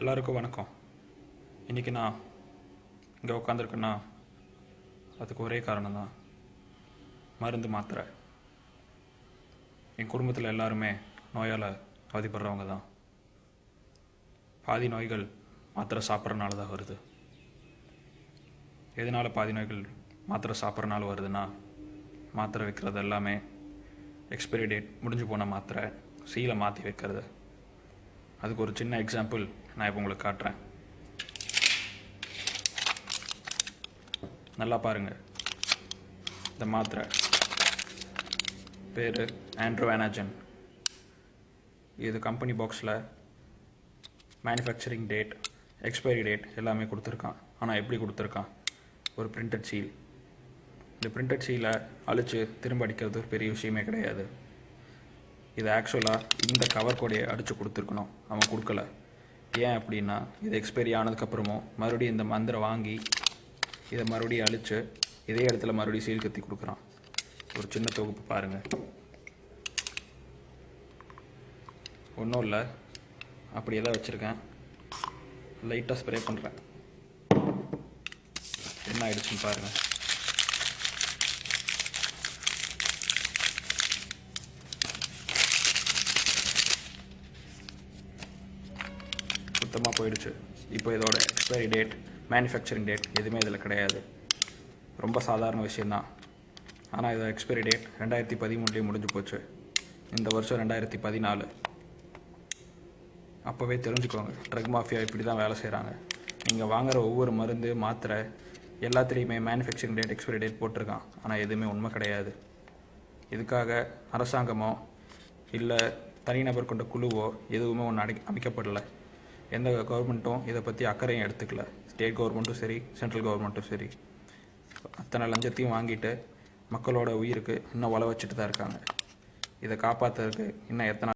எல்லாருக்கும் வணக்கம். இன்றைக்கி நான் இங்கே உட்காந்துருக்கேன்னா அதுக்கு ஒரே காரணம் தான் மருந்து மாத்திரை. என் குடும்பத்தில் எல்லாருமே நோயால் அவதிப்படுறவங்க தான் பாதி நோய்கள் மாத்திரை சாப்பிட்றனால தான் வருது. எதனால் பாதி நோய்கள் மாத்திரை சாப்பிட்றனால வருதுன்னா மாத்திரை வைக்கிறது எல்லாமே எக்ஸ்பைரி டேட் முடிஞ்சு போன மாத்திரை சீலை மாற்றி வைக்கிறது. அதுக்கு ஒரு சின்ன எக்ஸாம்பிள் நான் இப்போ உங்களுக்கு காட்டுறேன். நல்லா பாருங்க. இந்த மாத்திரை. பேர் ஆண்ட்ரோ ஆண்ட்ரோவேனாஜன் இது கம்பெனி பாக்ஸில் மேனுஃபேக்சரிங் டேட் எக்ஸ்பைரி டேட் எல்லாமே கொடுத்துருக்கான். ஆனால் எப்படி கொடுத்துருக்கான்? ஒரு பிரிண்டட் சீல் இந்த பிரிண்டட் சீலை அழித்து திரும்ப அடிக்கிறது ஒரு பெரிய விஷயமே கிடையாது. இது ஆக்சுவலாக இந்த கவர் கோடையை அடித்து கொடுத்துருக்கணும். அவன் கொடுக்கல. ஏன் அப்படின்னா இது எக்ஸ்பைரி ஆனதுக்கப்புறமும் மறுபடியும் இந்த மந்திரம் வாங்கி இதை மறுபடியும் அழித்து இதே இடத்துல மறுபடியும் சீல் கத்தி கொடுக்குறான். ஒரு சின்ன தொகுப்பு பாருங்கள் ஒன்றும் இல்லை. அப்படியே தான் வச்சுருக்கேன். லைட்டாக ஸ்ப்ரே பண்ணுறேன் என்ன ஆயிடுச்சுன்னு பாருங்கள் சுத்தமாக போயிடுச்சு. இப்போ இதோட எக்ஸ்பைரி டேட் மேனுஃபேக்சரிங் டேட் எதுவுமே இதில் கிடையாது. ரொம்ப சாதாரண விஷயந்தான் ஆனால் இதோட எக்ஸ்பைரி டேட் ரெண்டாயிரத்தி பதிமூணுலேயே முடிஞ்சு போச்சு. இந்த வருஷம் ரெண்டாயிரத்தி பதினாலு. அப்போவே தெரிஞ்சுக்கோங்க. ட்ரக் மாஃபியா இப்படி தான் வேலை செய்கிறாங்க நீங்கள் வாங்குற ஒவ்வொரு மருந்து மாத்திரை எல்லாத்துலேயுமே மேனுஃபேக்சரிங் டேட் எக்ஸ்பைரி டேட் போட்டிருக்கான். ஆனால் எதுவுமே உண்மை கிடையாது. இதுக்காக அரசாங்கமோ இல்லை தனிநபர் கொண்ட குழுவோ எதுவுமே ஒன்று அடை அமைக்கப்படலை. எந்த கவர்மெண்ட்டும் இதை பற்றி அக்கறையும் எடுத்துக்கல. ஸ்டேட் கவர்மெண்ட்டும் சரி சென்ட்ரல் கவர்மெண்ட்டும் சரி. அத்தனை லஞ்சத்தையும் வாங்கிட்டு மக்களோட உயிருக்கு இன்னும் உழ வச்சுட்டு தான் இருக்காங்க. இதை காப்பாற்றுறதுக்கு இன்னும் எத்தனை